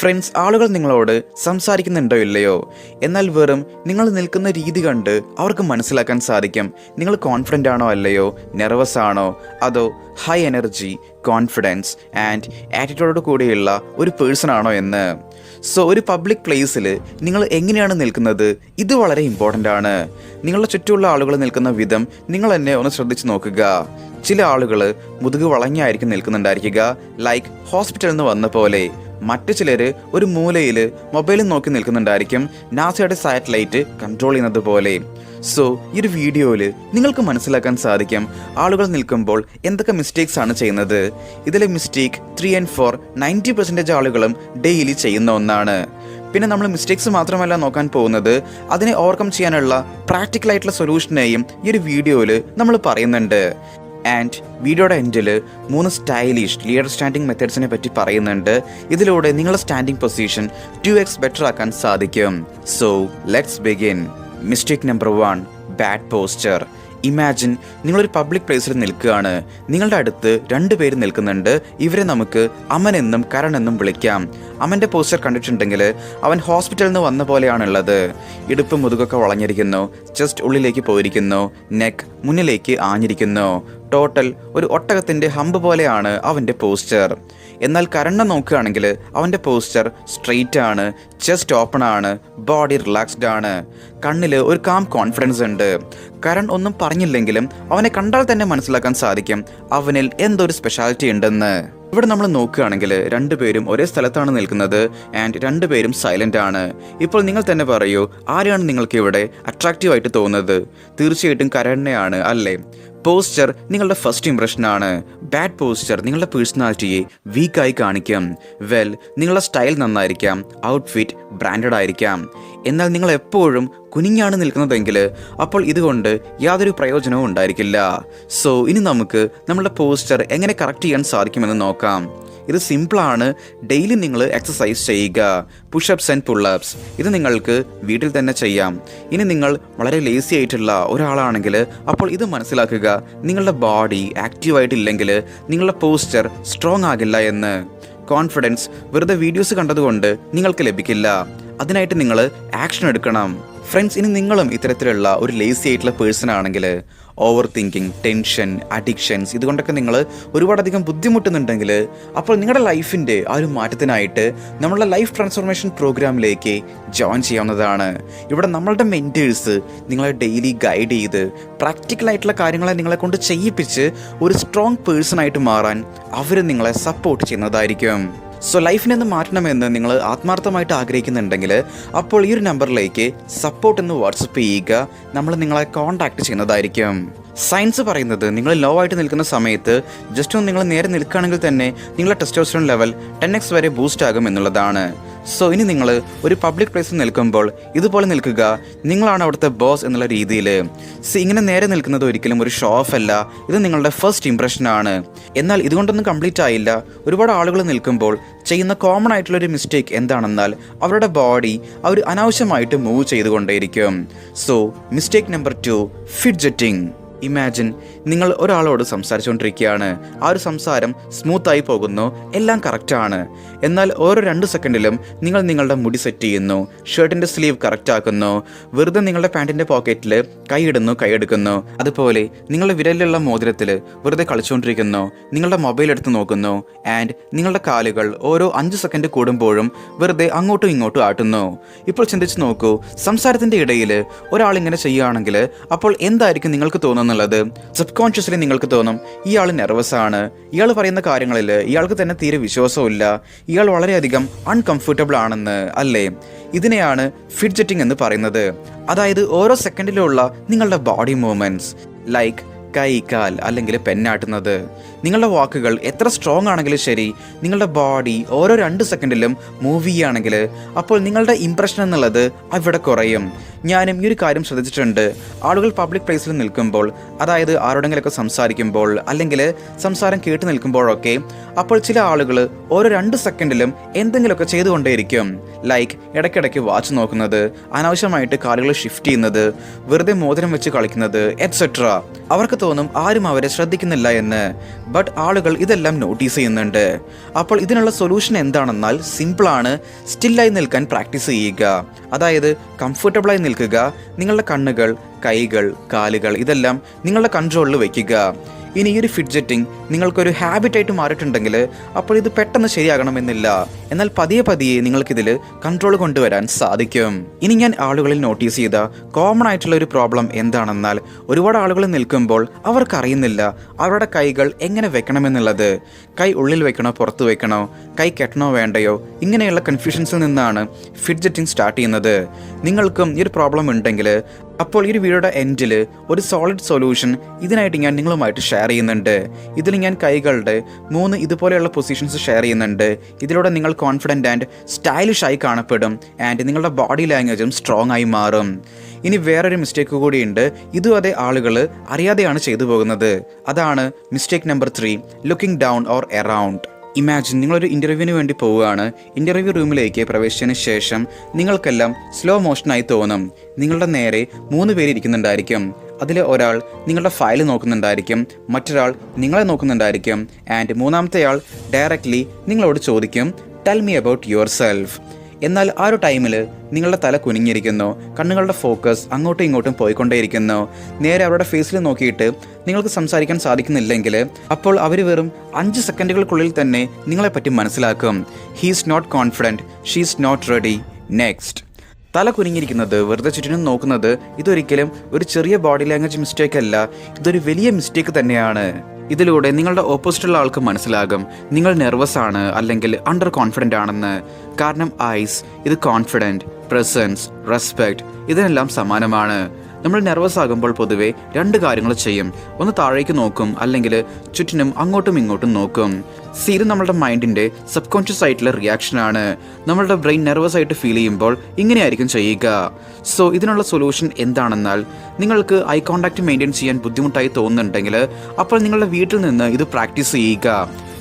Friends ആളുകൾ നിങ്ങളോട് സംസാരിക്കുന്നുണ്ടോ ഇല്ലയോ? എന്നാൽ വെറും നിങ്ങൾ നിൽക്കുന്ന രീതി കണ്ട് അവർക്ക് മനസ്സിലാക്കാൻ സാധിക്കും. നിങ്ങൾ കോൺഫിഡന്റ് ആണോ അല്ലയോ? നെർവസ് ആണോ? അതോ ഹൈ എനർജി കോൺഫിഡൻസ് ആൻഡ് ആറ്റിറ്റ്യൂഡോട് കൂടിയുള്ള ഒരു പേഴ്സൺ ആണോ എന്ന്? സോ ഒരു പബ്ലിക് പ്ലേസിൽ നിങ്ങൾ എങ്ങനെയാണ് നിൽക്കുന്നത്? ഇത് വളരെ ഇമ്പോർട്ടന്റ് ആണ്. നിങ്ങളുടെ ചുറ്റുമുള്ള ആളുകൾ നിൽക്കുന്ന വിധം നിങ്ങൾ എന്നെ ഒന്ന് ശ്രദ്ധിച്ച് നോക്കുക. ചില ആളുകൾ മുതുക് വളഞ്ഞായിരിക്കും നിൽക്കുന്നുണ്ടായിരിക്കുക. ലൈക്ക് ഹോസ്പിറ്റലിൽ നിന്ന് വന്ന പോലെ. മറ്റു ചിലർ ഒരു മൂലയിൽ മൊബൈലിൽ നോക്കി നിൽക്കുന്നുണ്ടായിരിക്കും നാസയുടെ സാറ്റലൈറ്റ് കൺട്രോൾ ചെയ്യുന്നത് പോലെ. സോ ഈ ഒരു വീഡിയോയിൽ നിങ്ങൾക്ക് മനസ്സിലാക്കാൻ സാധിക്കും ആളുകൾ നിൽക്കുമ്പോൾ എന്തൊക്കെ മിസ്റ്റേക്സ് ആണ് ചെയ്യുന്നത്. ഇതിലെ mistake three and four ninety percentage ആളുകളും ഡെയിലി ചെയ്യുന്ന ഒന്നാണ്. പിന്നെ നമ്മൾ മിസ്റ്റേക്സ് മാത്രമല്ല നോക്കാൻ പോകുന്നത്. അതിനെ ഓവർകം ചെയ്യാനുള്ള പ്രാക്ടിക്കൽ ആയിട്ടുള്ള സൊല്യൂഷനെയും ഈ ഒരു വീഡിയോയിൽ നമ്മൾ പറയുന്നുണ്ട്. ആൻഡ് വീഡിയോയുടെ എൻഡിൽ മൂന്ന് സ്റ്റൈലിഷ് ലീഡർ സ്റ്റാൻഡിംഗ് മെത്തേഡ്സിനെ പറ്റി പറയുന്നുണ്ട്. ഇതിലൂടെ നിങ്ങളുടെ standing position two X better ആക്കാൻ സാധിക്കും. So let's begin mistake number one bad posture imagine നിങ്ങളൊരു പബ്ലിക് പ്ലേസിൽ നിൽക്കുകയാണ്. നിങ്ങളുടെ അടുത്ത് രണ്ട് പേര് നിൽക്കുന്നുണ്ട്. ഇവരെ നമുക്ക് അമൻ എന്നും കരൺ എന്നും വിളിക്കാം. അമന്റെ പോസ്റ്റർ കണ്ടിട്ടുണ്ടെങ്കിൽ അവൻ ഹോസ്പിറ്റലിൽ നിന്ന് വന്ന പോലെയാണുള്ളത്. ഇടുപ്പ് മുതുകൊക്കെ വളഞ്ഞിരിക്കുന്നു. ചെസ്റ്റ് ഉള്ളിലേക്ക് പോയിരിക്കുന്നു. നെക്ക് മുന്നിലേക്ക് ആഞ്ഞിരിക്കുന്നു. ടോട്ടൽ ഒരു ഒട്ടകത്തിന്റെ ഹമ്പ് പോലെയാണ് അവന്റെ പോസ്റ്റർ. എന്നാൽ കരണ്ണ നോക്കുകയാണെങ്കിൽ അവന്റെ പോസ്റ്റർ സ്ട്രെയിറ്റ് ആണ് ചെസ്റ്റ് ഓപ്പൺ ആണ് ബോഡി റിലാക്സ്ഡ് ആണ്. കണ്ണിൽ ഒരു കാം കോൺഫിഡൻസ് ഉണ്ട്. കരൺ ഒന്നും പറഞ്ഞില്ലെങ്കിലും അവനെ കണ്ടാൽ തന്നെ മനസ്സിലാക്കാൻ സാധിക്കും അവനിൽ എന്തൊരു സ്പെഷ്യാലിറ്റി ഉണ്ടെന്ന്. ഇവിടെ നമ്മൾ നോക്കുകയാണെങ്കിൽ രണ്ടുപേരും ഒരേ സ്ഥലത്താണ് നിൽക്കുന്നത് ആൻഡ് രണ്ടുപേരും സൈലന്റ് ആണ്. ഇപ്പോൾ നിങ്ങൾ തന്നെ പറയൂ ആരെയാണ് നിങ്ങൾക്ക് ഇവിടെ അട്രാക്റ്റീവ് ആയിട്ട് തോന്നുന്നത്? തീർച്ചയായിട്ടും കരണിനെയാണ് അല്ലേ? പോസ്റ്റർ നിങ്ങളുടെ ഫസ്റ്റ് ഇംപ്രഷനാണ് ബാഡ് പോസ്റ്റർ നിങ്ങളുടെ പേഴ്സണാലിറ്റിയെ വീക്കായി കാണിക്കും. വെൽ നിങ്ങളുടെ സ്റ്റൈൽ നന്നായിരിക്കാം. ഔട്ട്ഫിറ്റ് ബ്രാൻഡഡ് ആയിരിക്കാം. എന്നാൽ നിങ്ങൾ എപ്പോഴും കുനിഞ്ഞാണ് നിൽക്കുന്നതെങ്കിൽ അപ്പോൾ ഇതുകൊണ്ട് യാതൊരു പ്രയോജനവും ഉണ്ടായിരിക്കില്ല. സോ ഇനി നമുക്ക് നമ്മുടെ പോസ്റ്റർ എങ്ങനെ കറക്റ്റ് ചെയ്യാൻ സാധിക്കുമെന്ന് നോക്കാം. ഇത് സിമ്പിളാണ് ഡെയിലി നിങ്ങൾ എക്സസൈസ് ചെയ്യുക. പുഷപ്സ് ആൻഡ് പുള്ളപ്സ് ഇത് നിങ്ങൾക്ക് വീട്ടിൽ തന്നെ ചെയ്യാം. ഇനി നിങ്ങൾ വളരെ ലേസി ആയിട്ടുള്ള ഒരാളാണെങ്കിൽ അപ്പോൾ ഇത് മനസ്സിലാക്കുക. നിങ്ങളുടെ ബോഡി ആക്റ്റീവായിട്ടില്ലെങ്കിൽ നിങ്ങളുടെ പോസ്റ്റർ സ്ട്രോങ് ആകില്ല എന്ന്. കോൺഫിഡൻസ് വെറുതെ വീഡിയോസ് കണ്ടതുകൊണ്ട് നിങ്ങൾക്ക് ലഭിക്കില്ല. അതിനായിട്ട് നിങ്ങൾ ആക്ഷൻ എടുക്കണം. ഫ്രണ്ട്സ് ഇനി നിങ്ങളും ഇത്തരത്തിലുള്ള ഒരു ലേസി ആയിട്ടുള്ള പേഴ്സൺ ആണെങ്കിൽ ഓവർ തിങ്കിങ് ടെൻഷൻ അഡിക്ഷൻസ് ഇതുകൊണ്ടൊക്കെ നിങ്ങൾ ഒരുപാടധികം ബുദ്ധിമുട്ടുന്നുണ്ടെങ്കിൽ അപ്പോൾ നിങ്ങളുടെ ലൈഫിന്റെ ആ ഒരു മാറ്റത്തിനായിട്ട് നമ്മളുടെ ലൈഫ് ട്രാൻസ്ഫോർമേഷൻ പ്രോഗ്രാമിലേക്ക് ജോയിൻ ചെയ്യാവുന്നതാണ്. ഇവിടെ നമ്മളുടെ മെന്റേഴ്സ് നിങ്ങളെ ഡെയിലി ഗൈഡ് ചെയ്ത് പ്രാക്ടിക്കലായിട്ടുള്ള കാര്യങ്ങളെ നിങ്ങളെ കൊണ്ട് ചെയ്യിപ്പിച്ച് ഒരു സ്ട്രോങ് പേഴ്സൺ ആയിട്ട് മാറാൻ അവർ നിങ്ങളെ സപ്പോർട്ട് ചെയ്യുന്നതായിരിക്കും. സോ ലൈഫിനെ ഒന്ന് മാറ്റണമെന്ന് നിങ്ങൾ ആത്മാർത്ഥമായിട്ട് ആഗ്രഹിക്കുന്നുണ്ടെങ്കിൽ അപ്പോൾ ഈ ഒരു നമ്പറിലേക്ക് സപ്പോർട്ട് എന്ന് വാട്സപ്പ് ചെയ്യുക. നമ്മൾ നിങ്ങളെ കോൺടാക്ട് ചെയ്യുന്നതായിരിക്കും. സയൻസ് പറയുന്നത് നിങ്ങൾ ലോ ആയിട്ട് നിൽക്കുന്ന സമയത്ത് ജസ്റ്റ് ഒന്ന് നിങ്ങൾ നേരെ നിൽക്കുകയാണെങ്കിൽ തന്നെ നിങ്ങളുടെ ടെസ്റ്റോസ്റ്ററോൺ ലെവൽ ടെൻ എക്സ് വരെ ബൂസ്റ്റ് ആകും എന്നുള്ളതാണ്. സോ ഇനി നിങ്ങൾ ഒരു പബ്ലിക് പ്ലേസിൽ നിൽക്കുമ്പോൾ ഇതുപോലെ നിൽക്കുക. നിങ്ങളാണ് അവിടുത്തെ ബോസ് എന്നുള്ള രീതിയിൽ. സി ഇങ്ങനെ നേരെ നിൽക്കുന്നത് ഒരിക്കലും ഒരു ഷോ ഓഫ് അല്ല. ഇത് നിങ്ങളുടെ ഫസ്റ്റ് ഇംപ്രഷനാണ് എന്നാൽ ഇതുകൊണ്ടൊന്നും കംപ്ലീറ്റ് ആയില്ല. ഒരുപാട് ആളുകൾ നിൽക്കുമ്പോൾ ചെയ്യുന്ന കോമൺ ആയിട്ടുള്ള ഒരു മിസ്റ്റേക്ക് എന്താണെന്നാൽ അവരുടെ ബോഡി അവർ അനാവശ്യമായിട്ട് move ചെയ്തുകൊണ്ടേയിരിക്കും. So mistake number two fidgeting imagine നിങ്ങൾ ഒരാളോട് സംസാരിച്ചുകൊണ്ടിരിക്കുകയാണ്. ആ ഒരു സംസാരം സ്മൂത്തായി പോകുന്നു. എല്ലാം കറക്റ്റാണ് എന്നാൽ ഓരോ രണ്ട് സെക്കൻഡിലും നിങ്ങൾ നിങ്ങളുടെ മുടി സെറ്റ് ചെയ്യുന്നു. ഷർട്ടിന്റെ സ്ലീവ് കറക്റ്റ് ആക്കുന്നു. വെറുതെ നിങ്ങളുടെ പാന്റിന്റെ പോക്കറ്റിൽ കൈയിടുന്നു കൈയെടുക്കുന്നു. അതുപോലെ നിങ്ങളുടെ വിരലിലുള്ള മോതിരത്തിൽ വെറുതെ കളിച്ചുകൊണ്ടിരിക്കുന്നു. നിങ്ങളുടെ മൊബൈൽ എടുത്ത് നോക്കുന്നു. ആൻഡ് നിങ്ങളുടെ കാലുകൾ ഓരോ അഞ്ച് സെക്കൻഡ് കൂടുമ്പോഴും വെറുതെ അങ്ങോട്ടും ഇങ്ങോട്ടും ആട്ടുന്നു. ഇപ്പോൾ ചിന്തിച്ച് നോക്കൂ സംസാരത്തിന്റെ ഇടയിൽ ഒരാൾ ഇങ്ങനെ ചെയ്യുകയാണെങ്കിൽ അപ്പോൾ എന്തായിരിക്കും നിങ്ങൾക്ക് തോന്നുന്നുള്ളത് സബ് കോൺഷ്യസ്ലി നിങ്ങൾക്ക് തോന്നും. ഇയാൾ നെർവസ് ആണ്. ഇയാൾ പറയുന്ന കാര്യങ്ങളിൽ ഇയാൾക്ക് തന്നെ തീരെ വിശ്വാസമില്ല ഇയാൾ വളരെയധികം അൺകംഫർട്ടബിൾ ആണെന്ന് അല്ലേ? ഇതിനെയാണ് ഫിഡ്ജറ്റിംഗ് എന്ന് പറയുന്നത്. അതായത് ഓരോ സെക്കൻഡിലുള്ള നിങ്ങളുടെ ബോഡി മൂവ്മെന്റ്സ് ലൈക്ക് കൈ കാൽ അല്ലെങ്കിൽ പെന്നാട്ടുന്നത് നിങ്ങളുടെ വാക്കുകൾ എത്ര സ്ട്രോങ് ആണെങ്കിലും ശരി നിങ്ങളുടെ ബോഡി ഓരോ രണ്ട് സെക്കൻഡിലും മൂവ് ചെയ്യുകയാണെങ്കിൽ അപ്പോൾ നിങ്ങളുടെ ഇംപ്രഷൻ എന്നുള്ളത് അവിടെ കുറയും. ഞാനും ഈ ഒരു കാര്യം ശ്രദ്ധിച്ചിട്ടുണ്ട്. ആളുകൾ പബ്ലിക് പ്ലേസിൽ നിൽക്കുമ്പോൾ അതായത് ആരോടെങ്കിലൊക്കെ സംസാരിക്കുമ്പോൾ അല്ലെങ്കിൽ സംസാരം കേട്ട് നിൽക്കുമ്പോഴൊക്കെ അപ്പോൾ ചില ആളുകൾ ഓരോ രണ്ട് സെക്കൻഡിലും എന്തെങ്കിലുമൊക്കെ ചെയ്തുകൊണ്ടേയിരിക്കും. ലൈക്ക് ഇടയ്ക്കിടയ്ക്ക് വാച്ച് നോക്കുന്നത് അനാവശ്യമായിട്ട് കാലുകൾ ഷിഫ്റ്റ് ചെയ്യുന്നത് വെറുതെ മോതിരം വെച്ച് കളിക്കുന്നത് എറ്റ്സെട്ര അവർക്ക് തോന്നും ആരും അവരെ ശ്രദ്ധിക്കുന്നില്ല എന്ന്. ബട്ട് ആളുകൾ ഇതെല്ലാം നോട്ടീസ് ചെയ്യുന്നുണ്ട്. അപ്പോൾ ഇതിനുള്ള സൊല്യൂഷൻ എന്താണെന്നാൽ സിമ്പിളാണ് സ്റ്റില്ലായി നിൽക്കാൻ പ്രാക്ടീസ് ചെയ്യുക. അതായത് കംഫർട്ടബിളായി നിൽക്കുക. നിങ്ങളുടെ കണ്ണുകൾ കൈകൾ കാലുകൾ ഇതെല്ലാം നിങ്ങളുടെ കൺട്രോളിൽ വയ്ക്കുക. ഇനി ഈ ഒരു ഫിഡ്ജറ്റിംഗ് നിങ്ങൾക്കൊരു ഹാബിറ്റായിട്ട് മാറിയിട്ടുണ്ടെങ്കിൽ അപ്പോൾ ഇത് പെട്ടെന്ന് ശരിയാകണമെന്നില്ല. എന്നാൽ പതിയെ പതിയെ നിങ്ങൾക്കിതിൽ കൺട്രോൾ കൊണ്ടുവരാൻ സാധിക്കും. ഇനി ഞാൻ ആളുകളിൽ നോട്ടീസ് ചെയ്ത കോമൺ ആയിട്ടുള്ള ഒരു പ്രോബ്ലം എന്താണെന്നാൽ ഒരുപാട് ആളുകൾ നിൽക്കുമ്പോൾ അവർക്കറിയുന്നില്ല അവരുടെ കൈകൾ എങ്ങനെ വെക്കണമെന്നുള്ളത് കൈ ഉള്ളിൽ വെക്കണോ പുറത്ത് വെക്കണോ കൈ കെട്ടണോ വേണ്ടയോ ഇങ്ങനെയുള്ള കൺഫ്യൂഷൻസിൽ നിന്നാണ് ഫിഡ്ജറ്റിംഗ് സ്റ്റാർട്ട് ചെയ്യുന്നത്. നിങ്ങൾക്കും ഈ ഒരു പ്രോബ്ലം ഉണ്ടെങ്കിൽ അപ്പോൾ ഈ ഒരു വീഡിയോയുടെ എൻഡിൽ ഒരു സോളിഡ് സൊല്യൂഷൻ ഇതിനായിട്ട് ഞാൻ നിങ്ങളുമായിട്ട് ഷെയർ ചെയ്യുന്നുണ്ട്. ഇതിൽ ഞാൻ കൈകളുടെ മൂന്ന് ഇതുപോലെയുള്ള പൊസിഷൻസ് ഷെയർ ചെയ്യുന്നുണ്ട്. ഇതിലൂടെ നിങ്ങൾ കോൺഫിഡന്റ് ആൻഡ് സ്റ്റൈലിഷ് ആയി കാണപ്പെടും ആൻഡ് നിങ്ങളുടെ ബോഡി ലാംഗ്വേജും സ്ട്രോങ് ആയി മാറും. ഇനി വേറൊരു മിസ്റ്റേക്ക് കൂടിയുണ്ട്. ഇതും അതേ ആളുകൾ അറിയാതെയാണ് ചെയ്തു പോകുന്നത്. അതാണ് mistake number three looking down or around imagine നിങ്ങളൊരു ഇന്റർവ്യൂവിന് വേണ്ടി പോവുകയാണ്. ഇന്റർവ്യൂ റൂമിലേക്ക് പ്രവേശിച്ചതിന് ശേഷം നിങ്ങൾക്കെല്ലാം സ്ലോ മോഷനായി തോന്നും. നിങ്ങളുടെ നേരെ മൂന്ന് പേര് ഇരിക്കുന്നുണ്ടായിരിക്കും. അതിൽ ഒരാൾ നിങ്ങളുടെ ഫയൽ നോക്കുന്നുണ്ടായിരിക്കും. മറ്റൊരാൾ നിങ്ങളെ നോക്കുന്നുണ്ടായിരിക്കും. ആൻഡ് മൂന്നാമത്തെ ആൾ ഡയറക്റ്റ്ലി നിങ്ങളോട് ചോദിക്കും. Tell me about yourself എന്നാൽ ആ ഒരു ടൈമിൽ നിങ്ങളുടെ തല കുനിഞ്ഞിരിക്കുന്നു കണ്ണുകളുടെ ഫോക്കസ് അങ്ങോട്ടും ഇങ്ങോട്ടും പോയിക്കൊണ്ടേയിരിക്കുന്നു. നേരെ അവരുടെ ഫേസിൽ നോക്കിയിട്ട് നിങ്ങൾക്ക് സംസാരിക്കാൻ സാധിക്കുന്നില്ലെങ്കിൽ അപ്പോൾ അവർ വെറും അഞ്ച് സെക്കൻഡുകൾക്കുള്ളിൽ തന്നെ നിങ്ങളെപ്പറ്റി മനസ്സിലാക്കും. He's not confident she's not ready next തല കുനിഞ്ഞിരിക്കുന്നത് വെറുതെ ചുറ്റിനും നോക്കുന്നത് ഇതൊരിക്കലും ഒരു ചെറിയ ബോഡി ലാംഗ്വേജ് മിസ്റ്റേക്ക് അല്ല. ഇതൊരു വലിയ മിസ്റ്റേക്ക് തന്നെയാണ്. ഇതിലൂടെ നിങ്ങളുടെ ഓപ്പോസിറ്റുള്ള ആൾക്ക് മനസ്സിലാകും. നിങ്ങൾ നെർവസ് ആണ് അല്ലെങ്കിൽ അണ്ടർ കോൺഫിഡന്റ് ആണെന്ന്. കാരണം ഐസ് ഇത് കോൺഫിഡന്റ് പ്രസൻസ് റെസ്പെക്ട് ഇതിനെല്ലാം സമാനമാണ്. നമ്മൾ നെർവസ് ആകുമ്പോൾ പൊതുവെ രണ്ട് കാര്യങ്ങൾ ചെയ്യും. ഒന്ന് താഴേക്ക് നോക്കും അല്ലെങ്കിൽ ചുറ്റിനും അങ്ങോട്ടും ഇങ്ങോട്ടും നോക്കും. സി ഇത് നമ്മളുടെ മൈൻഡിന്റെ സബ് കോൺഷ്യസ് ആയിട്ടുള്ള റിയാക്ഷനാണ് നമ്മളുടെ ബ്രെയിൻ നെർവസ് ആയിട്ട് ഫീൽ ചെയ്യുമ്പോൾ ഇങ്ങനെയായിരിക്കും ചെയ്യുക. സോ ഇതിനുള്ള സൊല്യൂഷൻ എന്താണെന്നാൽ നിങ്ങൾക്ക് ഐ കോണ്ടാക്ട് മെയിന്റെയിൻ ചെയ്യാൻ ബുദ്ധിമുട്ടായി തോന്നുന്നുണ്ടെങ്കിൽ അപ്പോൾ നിങ്ങളുടെ വീട്ടിൽ നിന്ന് ഇത് പ്രാക്ടീസ് ചെയ്യുക.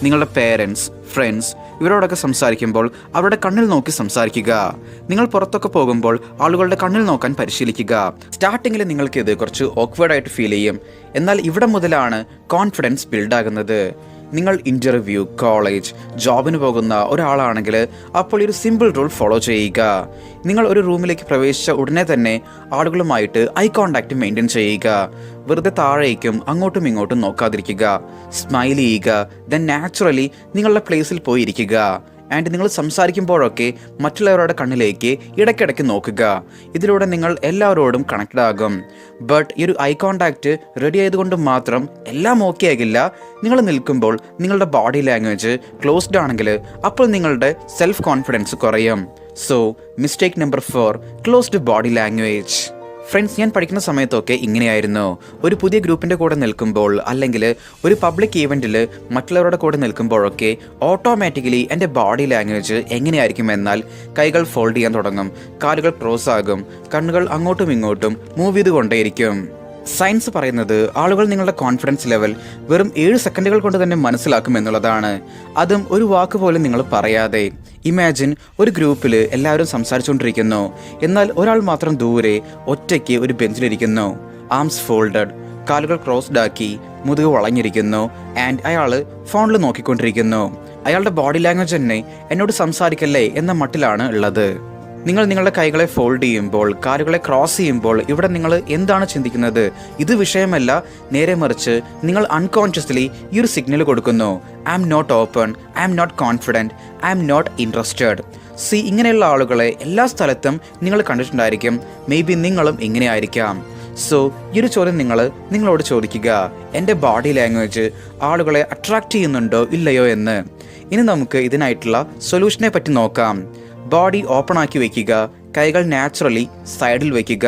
നിങ്ങളുടെ പേരൻസ് ഫ്രണ്ട്സ് ഇവരോടൊക്കെ സംസാരിക്കുമ്പോൾ അവരുടെ കണ്ണിൽ നോക്കി സംസാരിക്കുക. നിങ്ങൾ പുറത്തൊക്കെ പോകുമ്പോൾ ആളുകളുടെ കണ്ണിൽ നോക്കാൻ പരിശീലിക്കുക. സ്റ്റാർട്ടിങ്ങിൽ നിങ്ങൾക്ക് ഇത് കുറച്ച് ഓക്വേർഡായിട്ട് ഫീൽ ചെയ്യും. എന്നാൽ ഇവിടെ മുതലാണ് കോൺഫിഡൻസ് ബിൽഡാകുന്നത് നിങ്ങൾ ഇന്റർവ്യൂ കോളേജ് ജോബിന് പോകുന്ന ഒരാളാണെങ്കിൽ അപ്പോൾ ഒരു സിമ്പിൾ റൂൾ ഫോളോ ചെയ്യുക. നിങ്ങൾ ഒരു റൂമിലേക്ക് പ്രവേശിച്ച ഉടനെ തന്നെ ആളുകളുമായിട്ട് ഐ കോണ്ടാക്ട് മെയിന്റെയിൻ ചെയ്യുക. വെറുതെ താഴേക്കും അങ്ങോട്ടും ഇങ്ങോട്ടും നോക്കാതിരിക്കുക. സ്മൈൽ ചെയ്യുക. ദെൻ നാച്ചുറലി നിങ്ങളുടെ പ്ലേസിൽ പോയി ഇരിക്കുക ആൻഡ് നിങ്ങൾ സംസാരിക്കുമ്പോഴൊക്കെ മറ്റുള്ളവരുടെ കണ്ണിലേക്ക് ഇടയ്ക്കിടയ്ക്ക് നോക്കുക. ഇതിലൂടെ നിങ്ങൾ എല്ലാവരോടും കണക്റ്റഡ് ആകും. ബട്ട് ഈ ഒരു ഐ കോണ്ടാക്റ്റ് റെഡി ആയതുകൊണ്ട് മാത്രം എല്ലാം ഓക്കെ ആകില്ല. നിങ്ങൾ നിൽക്കുമ്പോൾ നിങ്ങളുടെ ബോഡി ലാംഗ്വേജ് ക്ലോസ്ഡ് ആണെങ്കിൽ അപ്പോൾ നിങ്ങളുടെ സെൽഫ് കോൺഫിഡൻസ് കുറയും. So mistake number four closed body language friends ഞാൻ പഠിക്കുന്ന സമയത്തൊക്കെ ഇങ്ങനെയായിരുന്നു. ഒരു പുതിയ ഗ്രൂപ്പിന്റെ കൂടെ നിൽക്കുമ്പോൾ അല്ലെങ്കിൽ ഒരു പബ്ലിക് ഈവന്റിൽ മറ്റുള്ളവരുടെ കൂടെ നിൽക്കുമ്പോഴൊക്കെ ഓട്ടോമാറ്റിക്കലി എന്റെ ബോഡി ലാംഗ്വേജ് എങ്ങനെയായിരിക്കും എന്നാൽ കൈകൾ ഫോൾഡ് ചെയ്യാൻ തുടങ്ങും. കാലുകൾ ക്രോസ് ആകും. കണ്ണുകൾ അങ്ങോട്ടും ഇങ്ങോട്ടും മൂവ് ചെയ്തുകൊണ്ടേയിരിക്കും സയൻസ് പറയുന്നത് ആളുകൾ നിങ്ങളുടെ കോൺഫിഡൻസ് ലെവൽ വെറും ഏഴ് സെക്കൻഡുകൾ കൊണ്ട് തന്നെ മനസ്സിലാക്കും എന്നുള്ളതാണ്. അതും ഒരു വാക്ക് പോലും നിങ്ങൾ പറയാതെ. ഇമാജിൻ ഒരു ഗ്രൂപ്പിൽ എല്ലാവരും സംസാരിച്ചുകൊണ്ടിരിക്കുന്നു. എന്നാൽ ഒരാൾ മാത്രം ദൂരെ ഒറ്റയ്ക്ക് ഒരു ബെഞ്ചിലിരിക്കുന്നു. ആംസ് ഫോൾഡഡ് കാലുകൾ ക്രോസ്ഡ് ആക്കി മുതുക് വളഞ്ഞിരിക്കുന്നു. ആൻഡ് അയാൾ ഫോണിൽ നോക്കിക്കൊണ്ടിരിക്കുന്നു. അയാളുടെ ബോഡി ലാംഗ്വേജ് തന്നെ എന്നോട് സംസാരിക്കല്ലേ എന്ന മട്ടിലാണ് ഉള്ളത്. നിങ്ങൾ നിങ്ങളുടെ കൈകളെ ഫോൾഡ് ചെയ്യുമ്പോൾ കാലുകളെ ക്രോസ് ചെയ്യുമ്പോൾ ഇവിടെ നിങ്ങൾ എന്താണ് ചിന്തിക്കുന്നത്? ഇത് വിഷയമല്ല. നേരെ മറിച്ച് നിങ്ങൾ അൺകോൺഷ്യസ്ലി ഈ ഒരു സിഗ്നൽ കൊടുക്കുന്നു. I am not open I am not confident I am not interested C ഇങ്ങനെയുള്ള ആളുകളെ എല്ലാ സ്ഥലത്തും നിങ്ങൾ കണ്ടിട്ടുണ്ടായിരിക്കും. മേ ബി നിങ്ങളും ഇങ്ങനെയായിരിക്കാം. സോ ഈ ഒരു ചോദ്യം നിങ്ങൾ നിങ്ങളോട് ചോദിക്കുക. എന്റെ ബോഡി ലാംഗ്വേജ് ആളുകളെ അട്രാക്റ്റ് ചെയ്യുന്നുണ്ടോ? ഇല്ലയോ എന്ന്. ഇനി നമുക്ക് ഇതിനായിട്ടുള്ള സൊല്യൂഷനെ പറ്റി നോക്കാം. ബോഡി ഓപ്പൺ ആക്കി വയ്ക്കുക കൈകൾ നാച്ചുറലി സൈഡിൽ വയ്ക്കുക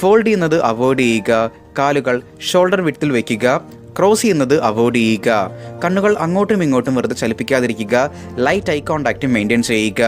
ഫോൾഡ് ചെയ്യുന്നത് അവോയ്ഡ് ചെയ്യുക കാലുകൾ ഷോൾഡർ വിട്ടിൽ വയ്ക്കുക ക്രോസ് ചെയ്യുന്നത് അവോയ്ഡ് ചെയ്യുക കണ്ണുകൾ അങ്ങോട്ടും ഇങ്ങോട്ടും വെറുതെ ചലിപ്പിക്കാതിരിക്കുക ലൈറ്റ് ഐ കോണ്ടാക്റ്റ് മെയിന്റെയിൻ ചെയ്യുക.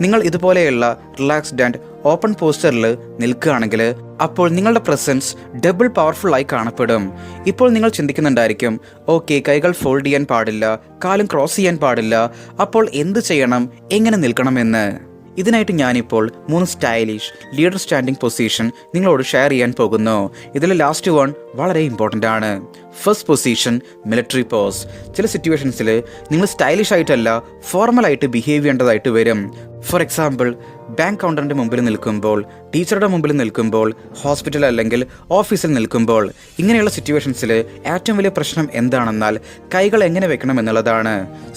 നിങ്ങൾ ഇതുപോലെയുള്ള റിലാക്സ്ഡ് ആൻഡ് ഓപ്പൺ പോസ്റ്ററിൽ നിൽക്കുകയാണെങ്കിൽ അപ്പോൾ നിങ്ങളുടെ പ്രസൻസ് ഡബിൾ പവർഫുൾ ആയി കാണപ്പെടും. ഇപ്പോൾ നിങ്ങൾ ചിന്തിക്കുന്നുണ്ടായിരിക്കും ഓക്കെ കൈകൾ ഫോൾഡ് ചെയ്യാൻ പാടില്ല കാലും ക്രോസ് ചെയ്യാൻ പാടില്ല അപ്പോൾ എന്ത് ചെയ്യണം എങ്ങനെ നിൽക്കണമെന്ന്? ഇതിനായിട്ട് ഞാനിപ്പോൾ മൂന്ന് സ്റ്റൈലിഷ് ലീഡർ സ്റ്റാൻഡിംഗ് പൊസിഷൻ നിങ്ങളോട് ഷെയർ ചെയ്യാൻ പോകുന്നു. ഇതിൽ ലാസ്റ്റ് വൺ വളരെ ഇമ്പോർട്ടന്റ് ആണ്. ഫസ്റ്റ് പൊസിഷൻ മിലിറ്ററി പോസ് ചില സിറ്റുവേഷൻസിൽ നിങ്ങൾ സ്റ്റൈലിഷ് ആയിട്ടല്ല ഫോർമലായിട്ട് ബിഹേവ് ചെയ്യേണ്ടതായിട്ട് വരും. ഫോർ എക്സാമ്പിൾ ബാങ്ക് കൗണ്ടറിന്റെ മുമ്പിൽ നിൽക്കുമ്പോൾ ടീച്ചറുടെ മുമ്പിൽ നിൽക്കുമ്പോൾ ഹോസ്പിറ്റൽ അല്ലെങ്കിൽ ഓഫീസിൽ നിൽക്കുമ്പോൾ ഇങ്ങനെയുള്ള സിറ്റുവേഷൻസിൽ ഏറ്റവും വലിയ പ്രശ്നം എന്താണെന്നാൽ കൈകൾ എങ്ങനെ വെക്കണം എന്നുള്ളതാണ്.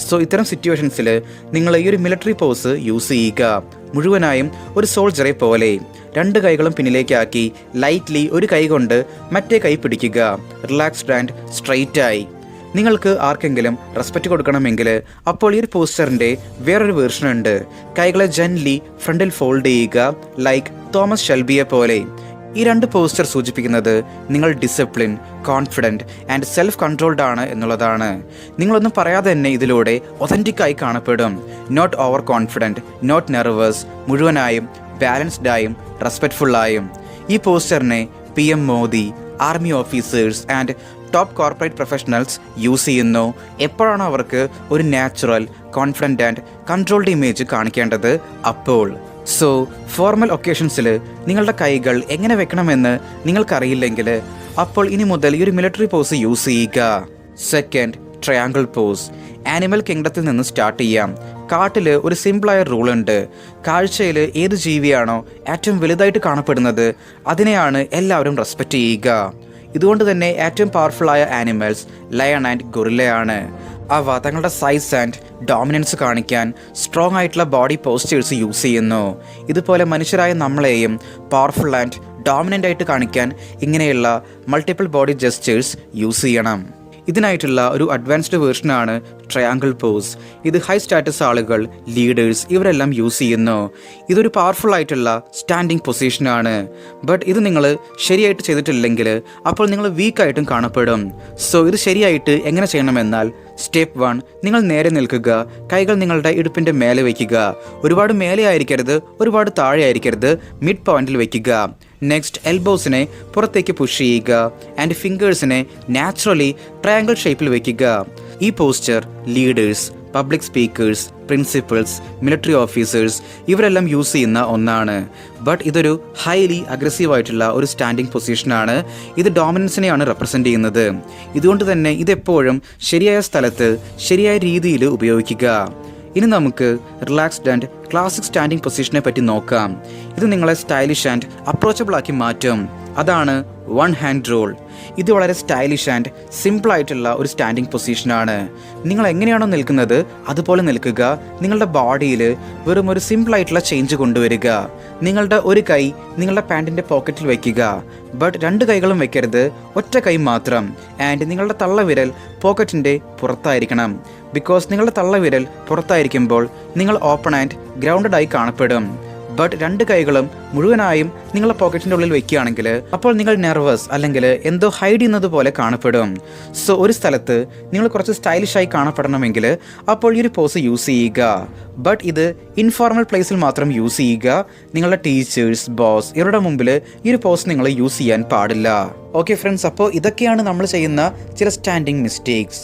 സോ ഇത്തരം സിറ്റുവേഷൻസിൽ നിങ്ങൾ ഈ ഒരു മിലിറ്ററി പോസ് യൂസ് ചെയ്യുക. മുഴുവനായും ഒരു സോൾജറെ പോലെ രണ്ട് കൈകളും പിന്നിലേക്കാക്കി ലൈറ്റ്ലി ഒരു കൈ കൊണ്ട് മറ്റേ കൈ പിടിക്കുക. റിലാക്സ്ഡ് ആൻഡ് സ്ട്രെയിറ്റ് ആയി. നിങ്ങൾക്ക് ആർക്കെങ്കിലും റെസ്പെക്റ്റ് കൊടുക്കണമെങ്കിൽ അപ്പോൾ ഈ ഒരു പോസ്റ്ററിന്റെ വേറൊരു വേർഷൻ ഉണ്ട്. കൈകളെ ജെൻലി ഫ്രണ്ടിൽ ഫോൾഡ് ചെയ്യുക ലൈക്ക് തോമസ് ഷെൽബിയെ പോലെ. ഈ രണ്ട് പോസ്റ്റർ സൂചിപ്പിക്കുന്നത് നിങ്ങൾ discipline confident and self controlled ആണ് എന്നുള്ളതാണ്. നിങ്ങളൊന്നും പറയാതെ തന്നെ ഇതിലൂടെ ഒതന്റിക് ആയി കാണപ്പെടും. Not over confident not nervous മുഴുവനായും ബാലൻസ്ഡായും റെസ്പെക്റ്റ്ഫുള്ളായും ഈ പോസ്റ്ററിനെ P M Modi army officers and top corporate professionals use ചെയ്യുന്നു. എപ്പോഴാണ് അവർക്ക് ഒരു natural confident and controlled image കാണിക്കേണ്ടത്? അപ്പോൾ. സോ ഫോർമൽ ഒക്കേഷൻസിൽ നിങ്ങളുടെ കൈകൾ എങ്ങനെ വെക്കണമെന്ന് നിങ്ങൾക്കറിയില്ലെങ്കിൽ അപ്പോൾ ഇനി മുതൽ ഈ ഒരു മിലിറ്ററി പോസ് യൂസ് ചെയ്യുക. സെക്കൻഡ് ട്രയാങ്കിൾ പോസ് ആനിമൽ കിങ്ഡത്തിൽ നിന്ന് സ്റ്റാർട്ട് ചെയ്യാം. കാട്ടിൽ ഒരു സിമ്പിളായ റൂൾ ഉണ്ട്. കാഴ്ചയിൽ ഏത് ജീവിയാണോ ഏറ്റവും വലുതായിട്ട് കാണപ്പെടുന്നത് അതിനെയാണ് എല്ലാവരും റെസ്പെക്റ്റ് ചെയ്യുക. ഇതുകൊണ്ട് തന്നെ ഏറ്റവും പവർഫുള്ളായ ആനിമൽസ് ലയൺ ആൻഡ് ഗൊറില്ലയാണ് അവ തങ്ങളുടെ സൈസ് ആൻഡ് ഡോമിനൻസ് കാണിക്കാൻ സ്ട്രോങ് ആയിട്ടുള്ള ബോഡി പോസ്റ്റേഴ്സ് യൂസ് ചെയ്യുന്നു. ഇതുപോലെ മനുഷ്യരായ നമ്മളെയും പവർഫുൾ ആൻഡ് ഡോമിനന്റ് ആയിട്ട് കാണിക്കാൻ ഇങ്ങനെയുള്ള മൾട്ടിപ്പിൾ ബോഡി ജസ്റ്റേഴ്സ് യൂസ് ചെയ്യണം. ഇതിനായിട്ടുള്ള ഒരു അഡ്വാൻസ്ഡ് വേർഷനാണ് ട്രയാങ്കിൾ പോസ് ഇത് ഹൈ സ്റ്റാറ്റസ് ആളുകൾ ലീഡേഴ്സ് ഇവരെല്ലാം യൂസ് ചെയ്യുന്നു. ഇതൊരു പവർഫുൾ ആയിട്ടുള്ള സ്റ്റാൻഡിങ് പൊസിഷനാണ് ബട്ട് ഇത് നിങ്ങൾ ശരിയായിട്ട് ചെയ്തിട്ടില്ലെങ്കിൽ അപ്പോൾ നിങ്ങൾ വീക്കായിട്ടും കാണപ്പെടും. സോ ഇത് ശരിയായിട്ട് എങ്ങനെ ചെയ്യണമെന്നാൽ സ്റ്റെപ്പ് വൺ നിങ്ങൾ നേരെ നിൽക്കുക. കൈകൾ നിങ്ങളുടെ ഇടുപ്പിന്റെ മേലെ വയ്ക്കുക. ഒരുപാട് മേലെ ആയിരിക്കരുത് ഒരുപാട് താഴെ ആയിരിക്കരുത് മിഡ് പോയിന്റിൽ വയ്ക്കുക. നെക്സ്റ്റ് എൽബോസിനെ പുറത്തേക്ക് പുഷ് ചെയ്യുക ആൻഡ് ഫിംഗേഴ്സിനെ നാച്ചുറലി ട്രയാങ്കിൾ ഷേപ്പിൽ വയ്ക്കുക ഈ posture leaders public speakers principals military officers ഇവരെല്ലാം യൂസ് ചെയ്യുന്ന ഒന്നാണ്. ബട്ട് ഇതൊരു ഹൈലി അഗ്രസീവ് ആയിട്ടുള്ള ഒരു സ്റ്റാൻഡിംഗ് പൊസിഷനാണ് ഇത് ഡോമിനൻസിനെയാണ് റെപ്രസെന്റ് ചെയ്യുന്നത്. ഇതുകൊണ്ട് തന്നെ ഇതെപ്പോഴും ശരിയായ സ്ഥലത്ത് ശരിയായ രീതിയിൽ ഉപയോഗിക്കുക. ഇനി നമുക്ക് റിലാക്സ്ഡ് ആൻഡ് ക്ലാസിക് സ്റ്റാൻഡിംഗ് പൊസിഷനെ പറ്റി നോക്കാം. ഇത് നിങ്ങളെ സ്റ്റൈലിഷ് ആൻഡ് അപ്രോച്ചബിൾ ആക്കി മാറ്റും. അതാണ് വൺ ഹാൻഡ് റോൾ ഇത് വളരെ സ്റ്റൈലിഷ് ആൻഡ് സിമ്പിൾ ആയിട്ടുള്ള ഒരു സ്റ്റാൻഡിങ് പൊസിഷനാണ് നിങ്ങൾ എങ്ങനെയാണോ നിൽക്കുന്നത് അതുപോലെ നിൽക്കുക. നിങ്ങളുടെ ബോഡിയിൽ വെറും ഒരു സിമ്പിൾ ആയിട്ടുള്ള ചേഞ്ച് കൊണ്ടുവരിക. നിങ്ങളുടെ ഒരു കൈ നിങ്ങളുടെ പാന്റിന്റെ പോക്കറ്റിൽ വയ്ക്കുക. ബട്ട് രണ്ട് കൈകളും വെക്കരുത് ഒറ്റ കൈ മാത്രം. ആൻഡ് നിങ്ങളുടെ തള്ളവിരൽ പോക്കറ്റിന്റെ പുറത്തായിരിക്കണം. ബിക്കോസ് നിങ്ങളുടെ തള്ളവിരൽ പുറത്തായിരിക്കുമ്പോൾ നിങ്ങൾ ഓപ്പൺ ആൻഡ് ഗ്രൗണ്ടഡ് ആയി കാണപ്പെടും. ബട്ട് രണ്ട് കൈകളും മുഴുവനായും നിങ്ങളുടെ പോക്കറ്റിന്റെ ഉള്ളിൽ വെക്കുകയാണെങ്കിൽ അപ്പോൾ നിങ്ങൾ നെർവസ് അല്ലെങ്കിൽ എന്തോ ഹൈഡ് ചെയ്യുന്നത് പോലെ കാണപ്പെടും. സോ ഒരു സ്ഥലത്ത് നിങ്ങൾ കുറച്ച് സ്റ്റൈലിഷായി കാണപ്പെടണമെങ്കിൽ അപ്പോൾ ഈ ഒരു പോസ് യൂസ് ചെയ്യുക. ബട്ട് ഇത് ഇൻഫോർമൽ പ്ലേസിൽ മാത്രം യൂസ് ചെയ്യുക. നിങ്ങളുടെ ടീച്ചേഴ്സ് ബോസ് ഇവരുടെ മുമ്പിൽ ഈ ഒരു പോസ് നിങ്ങൾ യൂസ് ചെയ്യാൻ പാടില്ല. ഓക്കെ ഫ്രണ്ട്സ് അപ്പോൾ ഇതൊക്കെയാണ് നമ്മൾ ചെയ്യുന്ന ചില സ്റ്റാൻഡിങ് മിസ്റ്റേക്സ്